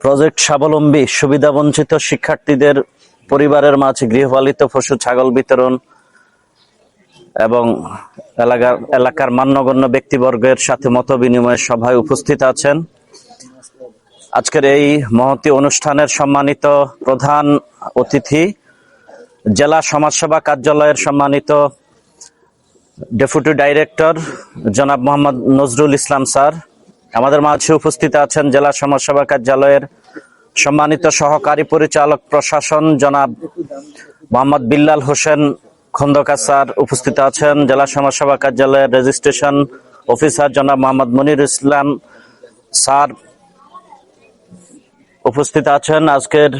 Project স্বাবলম্বী সুবিধাবঞ্চিত শিক্ষার্থীদের পরিবারের মাঝে গৃহপালিত পশু ছাগল বিতরণ এবং এলাকার এলাকার মান্যগণ্য ব্যক্তিবর্গের সাথে মত বিনিময়ের সভায় উপস্থিত আছেন। আজকের এই মহতি অনুষ্ঠানের সম্মানিত প্রধান অতিথি, জেলা সমাজসেবা কার্যালয়ের সম্মানিত ডেপুটি ডাইরেক্টর জনাব মোহাম্মদ নজরুল ইসলাম স্যার আমাদের মাঝে উপস্থিত আছেন জেলা সমাজসেবা কার্যালয়ের সম্মানিত সহকারী পরিচালক প্রশাসন জনাব মোহাম্মদ বিল্লাল হোসেন খন্দকার স্যার উপস্থিত আছেন, জেলা সমাজসেবা কার্যালয়ের রেজিস্ট্রেশন অফিসার জনাব মোহাম্মদ মনির ইসলাম স্যার উপস্থিত আছেন আজকের।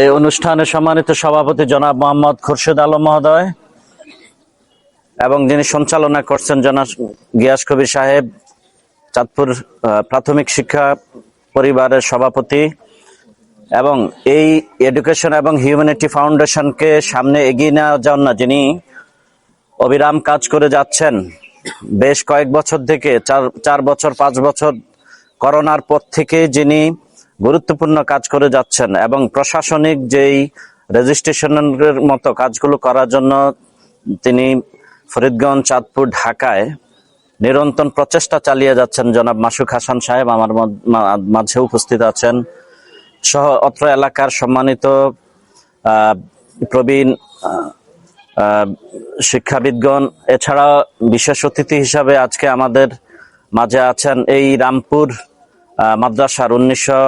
এই অনুষ্ঠানে সম্মানিত সভাপতি জনাব মোহাম্মদ খুরশেদ আলম মহোদয় এবং যিনি সঞ্চালনা করছেন জনাব গিয়াস কবির সাহেব, চাঁদপুর প্রাথমিক শিক্ষা পরিবারের সভাপতি এবং এই এডুকেশন এবং হিউম্যানিটি ফাউন্ডেশনকে সামনে এগিয়ে নেওয়ার জন্য যিনি অবিরাম কাজ করে যাচ্ছেন, বেশ কয়েক বছর থেকে, চার চার বছর, পাঁচ বছর করোনার পর থেকে যিনি গুরুত্বপূর্ণ কাজ করে যাচ্ছেন এবং প্রশাসনিক যেই রেজিস্ট্রেশনের মতো কাজগুলো করার জন্য তিনি ফরিদগঞ্জ, চাঁদপুর, ঢাকায় নিরন্তর প্রচেষ্টা চালিয়ে যাচ্ছেন জনাব মাসুক হাসান সাহেব। আমার মাঝে উপস্থিত আছেন। সহ অত্র এলাকার সম্মানিত প্রবীণ শিক্ষাবিদগণ এছাড়া বিশেষ অতিথি হিসাবে আজকে আমাদের মাঝে আছেন এই রামপুর মাদ্রাসার উনিশশো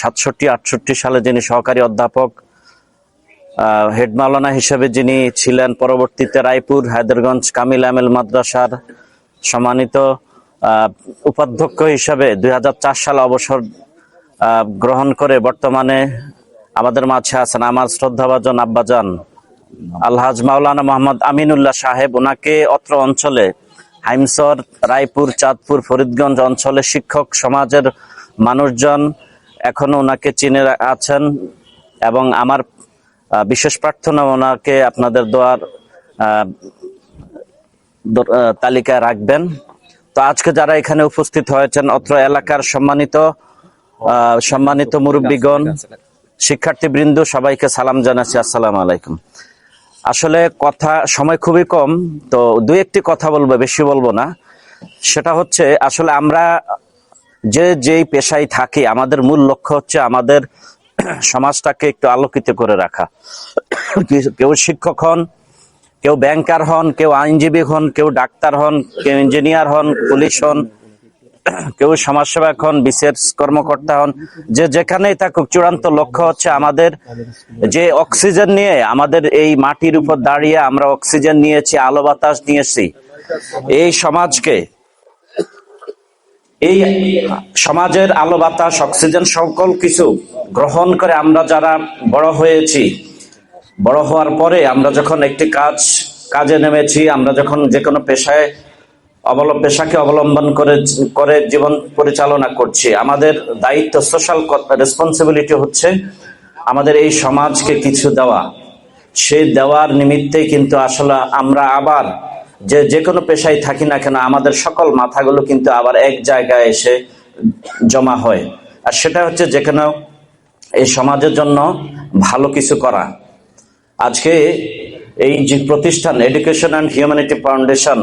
সাতষট্টি, আটষট্টি সালে যিনি সহকারী অধ্যাপক হেড মাওলানা হিসেবে যিনি ছিলেন পরবর্তীতে রায়পুর, হায়দরগঞ্জ, কামিল আমেল মাদ্রাসার সম্মানিত উপাধ্যক্ষ হিসাবে দুই সালে অবসর গ্রহণ করে বর্তমানে আমাদের মাঝে আছেন আমার শ্রদ্ধাভাজন আব্বাজান আলহাজ মাওলানা মোহাম্মদ আমিনুল্লাহ সাহেব। ওনাকে অত্র অঞ্চলে, হাইমসর, রায়পুর, চাঁদপুর, ফরিদগঞ্জ অঞ্চলে শিক্ষক সমাজের মানুষজন এখনও ওনাকে চিনে আছেন এবং আমার বিশেষ প্রার্থনা ওনাকে আপনাদের দোয়ার তালিকায় রাখবেন। তো আজকে যারা এখানে উপস্থিত হয়েছেন, অত্র এলাকার সম্মানিত সম্মানিত মুরব্বীগণ, শিক্ষার্থীবৃন্দ, সবাইকে সালাম জানাচ্ছি। আসসালামু আলাইকুম। আসলে কথা, সময় খুবই কম, তো দু একটি কথা বলব, বেশি বলব না। সেটা হচ্ছে, আসলে আমরা যে, যেই পেশায় থাকি, আমাদের মূল লক্ষ্য হচ্ছে আমাদের সমাজটাকে একটু আলোকিত করে রাখা। কেউ শিক্ষক হন, কেউ ব্যাংকার হন, কেউ আইনজীবী হন, কেউ ডাক্তার হন, কেউ ইঞ্জিনিয়ার হন পুলিশ হন, কেউ সমাজসেবক হন, বিশেষ কর্মকর্তা হন, যে যেখানেই থাকুক, চূড়ান্ত লক্ষ্য হচ্ছে আমাদের যে অক্সিজেন নিয়ে আমাদের এই মাটির উপর দাঁড়িয়ে আমরা অক্সিজেন নিয়েছি, আলো বাতাস নিয়েছি। এই সমাজকে, এই সমাজের আলো বাতাস, অক্সিজেন, সকল কিছু গ্রহণ করে আমরা যারা বড় হয়েছি, বড় হওয়ার পরে আমরা যখন একটি কাজ, কাজে নেমেছি, আমরা যখন যে কোনো পেশায় অবলম্ব পেশাকে অবলম্বন করে করে জীবন পরিচালনা করছি, আমাদের দায়িত্ব সোশ্যাল রেসপন্সিবিলিটি হচ্ছে আমাদের এই সমাজকে কিছু দেওয়া। সেই দেওয়ার নিমিত্তে কিন্তু আসলে আমরা আবার যে যে কোনো পেশায় থাকি না কেন আমাদের সকল মাথাগুলো কিন্তু আবার এক জায়গায় এসে জমা হয়। আর সেটা হচ্ছে যেখানে এই সমাজের জন্য ভালো কিছু করা। আজকে এই যে প্রতিষ্ঠান এডুকেশন অ্যান্ড হিউম্যানিটি ফাউন্ডেশন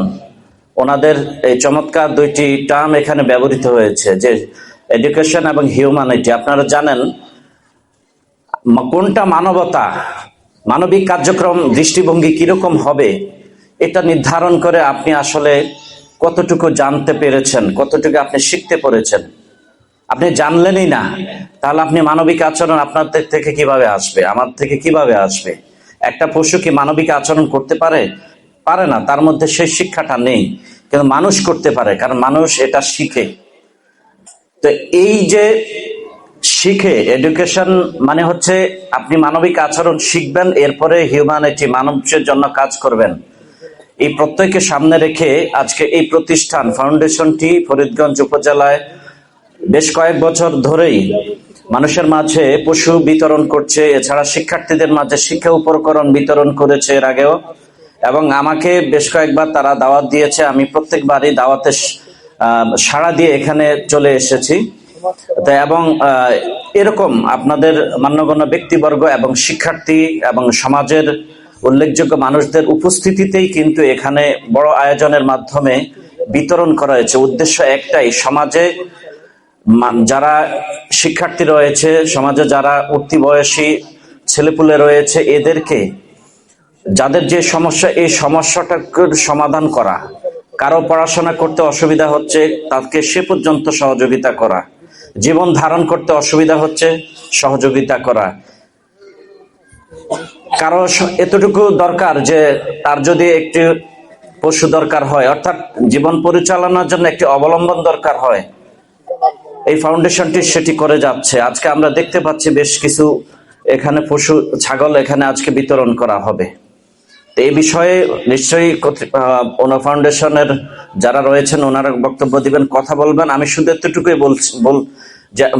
ওনাদের এই চমৎকার দুইটি টার্ম এখানে ব্যবহৃত হয়েছে, যে এডুকেশন এবং হিউম্যানিটি আপনারা জানেন, কোনটা মানবতা, মানবিক কার্যক্রম দৃষ্টিভঙ্গি কীরকম হবে, এটা নির্ধারণ করে আপনি আসলে কতটুকু জানতে পেরেছেন, কতটুকু আপনি শিখতে পেরেছেন। আপনি জানলেনই না। তাহলে আপনি মানবিক আচরণ আপনার থেকে- কীভাবে আসবে? আমার থেকে কীভাবে আসবে? একটা পশু কি মানবিক আচরণ করতে পারে? পারে না, তার মধ্যে সেই শিক্ষাটা নেই। কিন্তু মানুষ করতে পারে, কারণ মানুষ এটা শিখে। তো এই যে শিখে এডুকেশন মানে হচ্ছে আপনি মানবিক আচরণ শিখবেন, এরপরে হিউম্যানিটি মানবের জন্য কাজ করবেন। এই প্রত্যয়কে সামনে রেখে আজকে এই প্রতিষ্ঠান ফাউন্ডেশনটি ফরিদগঞ্জ উপজেলায় বেশ কয়েক বছর ধরেই মানুষের মাঝে পশু বিতরণ করছে, এছাড়া শিক্ষার্থীদের মাঝে শিক্ষা উপকরণ বিতরণ করেছে এর আগেও। এবং আমাকে বেশ কয়েকবার তারা দাওয়াত দিয়েছে, আমি প্রত্যেকবারই দাওয়াতে সাড়া দিয়ে এখানে চলে এসেছি। এবং এরকম আপনাদের মান্যগণ্য ব্যক্তিবর্গ এবং শিক্ষার্থী এবং সমাজের উল্লেখযোগ্য মানুষদের উপস্থিতিতেই কিন্তু এখানে বড় আয়োজনের মাধ্যমে বিতরণ করা হয়েছে। উদ্দেশ্য একটাই, সমাজে যারা শিক্ষার্থী রয়েছে, সমাজে যারা উঠতি বয়সী ছেলেপুলে রয়েছে, এদেরকে যাদের যে সমস্যা, এই সমস্যাটাকে সমাধান করা, কারও পড়াশোনা করতে অসুবিধা হচ্ছে, তাকে সে পর্যন্ত সহযোগিতা করা, জীবন ধারণ করতে অসুবিধা হচ্ছে, সহযোগিতা করা। কারও এতটুকু দরকার যে তার যদি একটি পশু দরকার হয়, অর্থাৎ জীবন পরিচালনার জন্য একটি অবলম্বন দরকার হয় এই ফাউন্ডেশনটি সেটি করে যাচ্ছে। আজকে আমরা দেখতে পাচ্ছি বেশ কিছু এখানে পশু, ছাগল এখানে আজকে বিতরণ করা হবে। তো এই বিষয়ে নিশ্চয়ই ওনা ফাউন্ডেশনের যারা রয়েছেন, ওনারা বক্তব্য দিবেন, কথা বলবেন। আমি শুধু এতটুকুই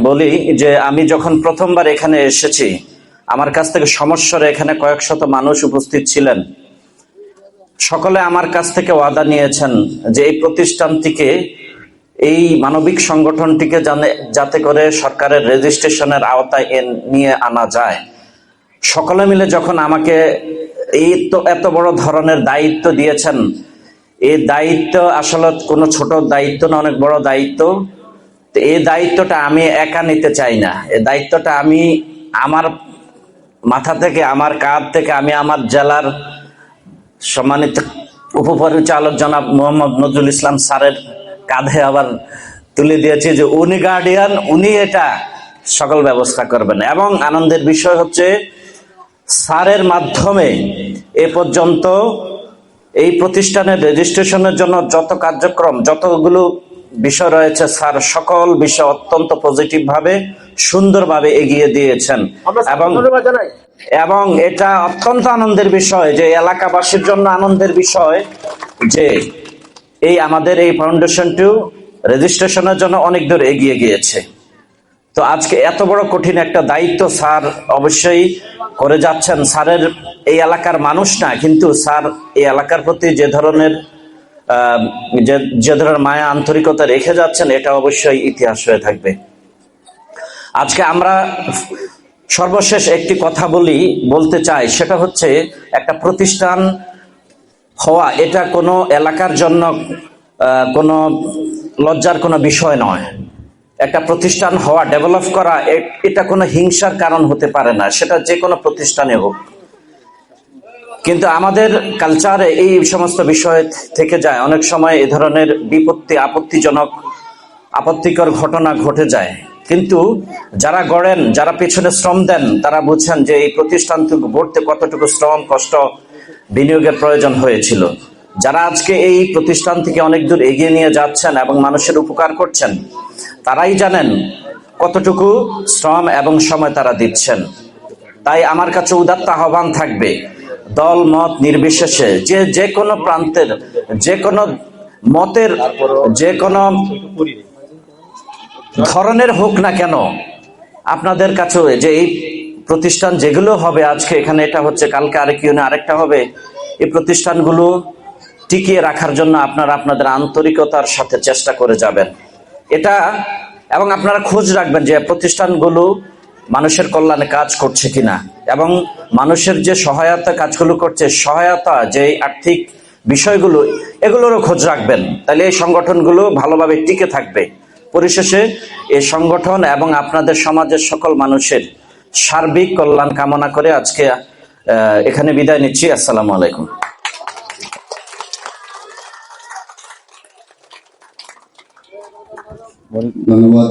বলি যে আমি যখন প্রথমবার এখানে এসেছি, আমার কাছ থেকে সমস্যার এখানে কয়েক শত মানুষ উপস্থিত ছিলেন। সকলে আমার কাছ থেকে ওয়াদা নিয়েছেন যে এই প্রতিষ্ঠানটিকে এই মানবিক সংগঠনটিকে যাতে করে সরকারের রেজিস্ট্রেশনের আওতায় নিয়ে আনা যায়। সকলে মিলে যখন আমাকে এই তো এত বড় ধরনের দায়িত্ব দিয়েছেন এই দায়িত্ব আসলে কোনো ছোট দায়িত্ব না, অনেক বড় দায়িত্ব। তো এই দায়িত্বটা আমি একা নিতে চাই না। এই দায়িত্বটা আমি আমার মাথা থেকে, আমার কাঁধ থেকে, আমি আমার জেলার সম্মানিত উপপরিচালক জনাব মোহাম্মদ নজরুল ইসলাম স্যারের কাঁধে আবার তুলে দিয়েছি যে উনি গার্ডিয়ান উনি এটা সকল ব্যবস্থা করবেন। এবং আনন্দের বিষয় হচ্ছে স্যারের মাধ্যমে এ পর্যন্ত এই প্রতিষ্ঠানের রেজিস্ট্রেশনের জন্য যত কার্যক্রম যতগুলো বিষয় রয়েছে স্যার সকল বিষয় অত্যন্ত পজিটিভ ভাবে সুন্দরভাবে এগিয়ে দিয়েছেন। এবং এবং এটা অত্যন্ত আনন্দের বিষয় যে এলাকাবাসীর জন্য আনন্দের বিষয় যে এই আমাদের এই ফাউন্ডেশনটিও রেজিস্ট্রেশনের জন্য অনেক দূর এগিয়ে গিয়েছে। তো আজকে এত বড় কঠিন একটা দায়িত্ব স্যার অবশ্যই করে যাচ্ছেন। স্যারের এই এলাকার মানুষ না, কিন্তু স্যার এই এলাকার প্রতি যে ধরনের যে যে ধরনের মায়া, আন্তরিকতা রেখে যাচ্ছেন, এটা অবশ্যই ইতিহাস হয়ে থাকবে। আজকে আমরা সর্বশেষ একটি কথা বলি, বলতে চাই, সেটা হচ্ছে একটা প্রতিষ্ঠান হওয়া, এটা কোনো এলাকার জন্য কোনো লজ্জার কোনো বিষয় নয়। একটা প্রতিষ্ঠান হওয়া ডেভেলপ করা এটা কোনো হিংসার কারণ হতে পারে না, সেটা যে কোনো প্রতিষ্ঠানে হোক। কিন্তু আমাদের কালচারে এই সমস্ত বিষয় থেকে যায়, অনেক সময় এ ধরনের বিপত্তি, আপত্তিজনক, আপত্তিকর ঘটনা ঘটে যায়। কিন্তু যারা গড়েন, যারা পেছনে শ্রম দেন, তারা বুঝছেন যে এই প্রতিষ্ঠানটুকু গড়তে কতটুকু শ্রম, কষ্ট বিনিয়োগের প্রয়োজন হয়েছিল। যারা আজকে এই প্রতিষ্ঠান থেকে অনেক দূর এগিয়ে নিয়ে যাচ্ছেন এবং মানুষের উপকার করছেন, তারাই জানেন কতটুকু শ্রম এবং সময় তারা দিচ্ছেন। তাই আমার কাছে উদাত্ত আহ্বান থাকবে, দল, মত নির্বিশেষে যে যে কোনো প্রান্তের, যে কোনো মতের, যে কোনো ধরনের হোক না কেন, আপনাদের কাছে যে এই প্রতিষ্ঠান যেগুলো হবে আজকে, এখানে এটা হচ্ছে, কালকে আরেক ইউনে আরেকটা হবে, এই প্রতিষ্ঠানগুলো টিকিয়ে রাখার জন্য আপনারা আপনাদের আন্তরিকতার সাথে চেষ্টা করে যাবেন। এটা, এবং আপনারা খোঁজ রাখবেন যে প্রতিষ্ঠানগুলো মানুষের কল্যাণে কাজ করছে কিনা, এবং মানুষের যে সহায়তা কাজগুলো করছে, সহায়তা যে আর্থিক বিষয়গুলো, এগুলোরও খোঁজ রাখবেন। তাহলে এই সংগঠনগুলো ভালোভাবে টিকে থাকবে। পরিশেষে এই সংগঠন এবং আপনাদের সমাজের সকল মানুষের সার্বিক কল্যাণ কামনা করে আজকে এখানে বিদায় নিচ্ছি। আসসালামু আলাইকুম। ধন্যবাদ।